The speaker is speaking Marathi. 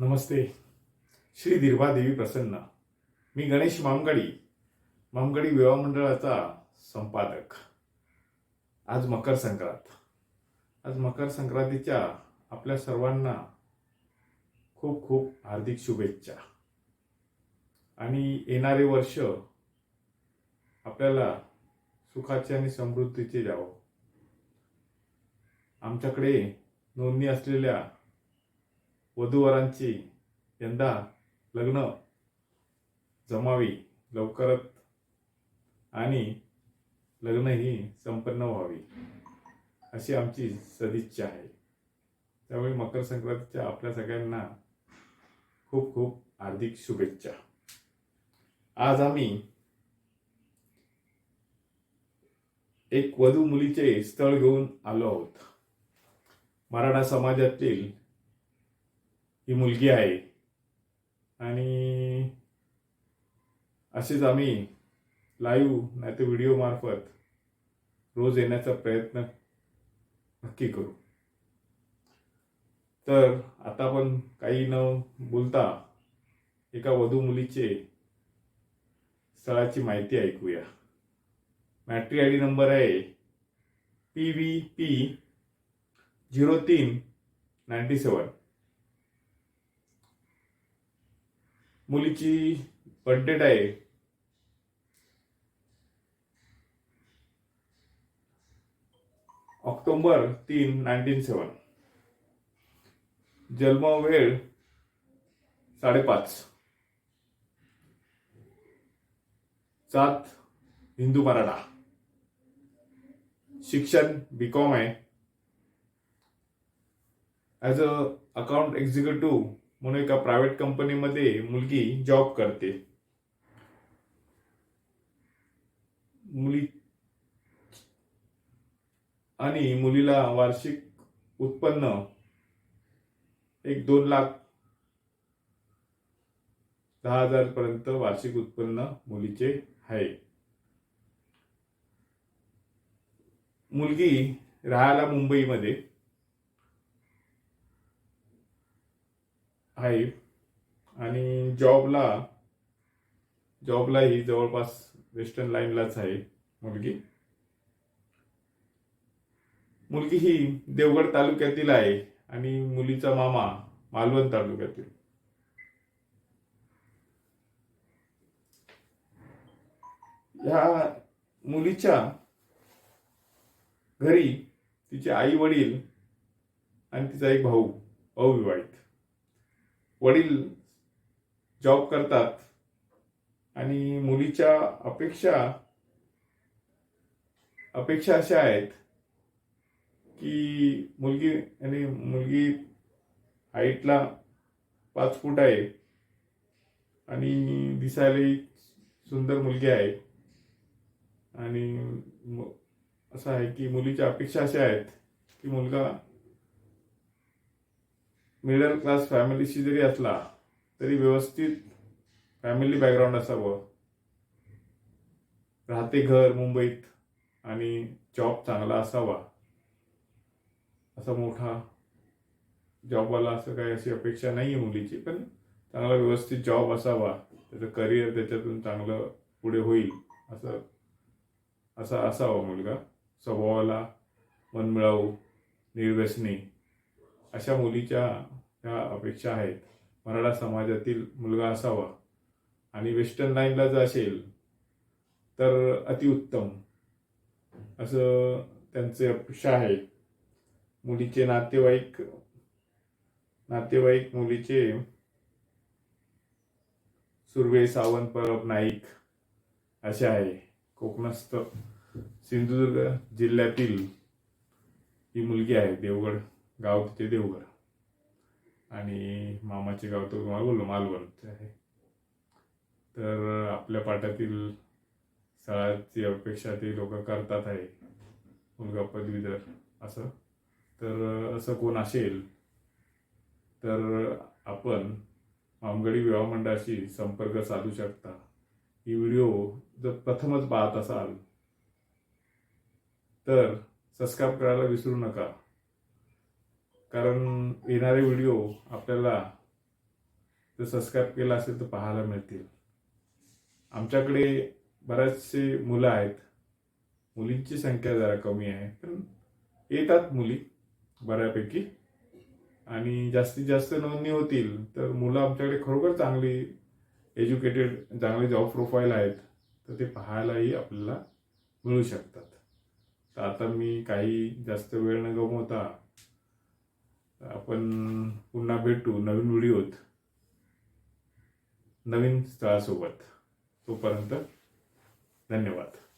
नमस्ते. श्री देवी प्रसन्न. मी गणेश मामगडी मामगडी विवाह मंडळाचा संपादक. आज मकर संक्रांत. आज मकर संक्रांतीच्या आपल्या सर्वांना खूप खूप हार्दिक शुभेच्छा. आणि येणारे वर्ष आपल्याला सुखाचे आणि समृद्धीचे द्यावं. आमच्याकडे नोंदणी असलेल्या वधूवरांची यंदा लग्न जमावी लवकरच आणि लग्न ही संपन्न व्हावी अशी आमची सदिच्छा आहे. त्यामुळे मकर संक्रांतीच्या आपल्या सगळ्यांना खूप खूप हार्दिक शुभेच्छा. आज आम्ही एक वधू मुलीचे स्थळ घेऊन आलो आहोत. मराठा समाजातील ही मुलगी आहे. आणि असेच आम्ही लाईव्ह नाही तर व्हिडिओ मार्फत रोज येण्याचा प्रयत्न नक्की करू. तर आता आपण काही न बोलता एका वधू मुलीचे स्थळाची माहिती ऐकूया. मॅट्री आय डी नंबर आहे पी व्ही पी झिरो तीन नाईन्टी सेवन मुलीची बर्थडेट आहे. ऑक्टोबर तीन नाईन्टीन सेवन जन्म वेळ साडेपाच. सात हिंदू मराठा. शिक्षण बी कॉम आहे. ॲज अ अकाउंट एक्झिक्युटिव्ह म्हणून एका प्रायव्हेट कंपनीमध्ये मुलगी जॉब करते. मुली आणि मुलीला वार्षिक उत्पन्न एक दोन लाख दहा हजार पर्यंत वार्षिक उत्पन्न मुलीचे आहे. मुलगी राहायला मुंबईमध्ये आहे. आणि जॉबला जॉबला ही जवळपास वेस्टर्न लाईनलाच आहे मुलगी. मुलगी ही देवगड तालुक्यातील आहे आणि मुलीचा मामा मालवण तालुक्यातील. ह्या मुलीच्या घरी तिचे आई वडील आणि तिचा एक भाऊ अविवाहित. वडील जॉब करतात आणि मुलीच्या अपेक्षा अपेक्षा अशा आहेत की मुलगी आणि मुलगी हाईटला पाच फूट आहे आणि दिसायलाही सुंदर मुलगी आहे. आणि असं आहे की मुलीच्या अपेक्षा अशा आहेत की मुलगा मिडल क्लास फॅमिलीशी जरी असला तरी व्यवस्थित फॅमिली बॅकग्राऊंड असावं. राहते घर मुंबईत आणि जॉब चांगला असावा. असा मोठा जॉबवाला असं काही अशी अपेक्षा नाही आहे मुलीची पण चांगला व्यवस्थित जॉब असावा. त्याचं करिअर त्याच्यातून चांगलं पुढे होईल असं असा असावा मुलगा. स्वभावाला मनमिळावू निर्व्यसनी. अशा मुलीच्या ह्या अपेक्षा आहेत. मराठा समाजातील मुलगा असावा. आणि वेस्टर्न लाईनला जर असेल तर अतिउत्तम असं त्यांचे अपेक्षा आहे मुलीचे नातेवाईक नातेवाईक मुलीचे सुर्वे सावंत परब नाईक असे आहे. कोकणस्थ सिंधुदुर्ग जिल्ह्यातील ही मुलगी आहे देवगड. गाव तिथे देवघर. आणि मामाचे गाव तर तुम्हाला बोललो मालवणचे आहे. तर आपल्या पाठातील स्थळाची अपेक्षा ते लोक करतात आहे. मुलगा पदवीधर असं. तर असं कोण असेल तर आपण मामगडी विवाह मंडळाशी संपर्क साधू शकता. ही व्हिडिओ जर प्रथमच पाहत असाल तर सबस्क्राईब करायला विसरू नका. कारण येणारे व्हिडिओ आपल्याला जर सबस्क्राईब केला असेल तर पाहायला मिळतील. आमच्याकडे बऱ्याचशे मुलं आहेत. मुलींची संख्या जरा कमी आहे पण येतात मुली बऱ्यापैकी. आणि जास्तीत जास्त नोंदणी होतील तर मुलं आमच्याकडे खरोखर चांगली एज्युकेटेड चांगले जॉब प्रोफाईल आहेत तर ते पाहायलाही आपल्याला मिळू शकतात. तर आता मी काही जास्त वेळ न गमवता आपण पुन्हा भेटू नवीन व्हिडिओत. नवीन स्थळासोबत. तोपर्यंत धन्यवाद.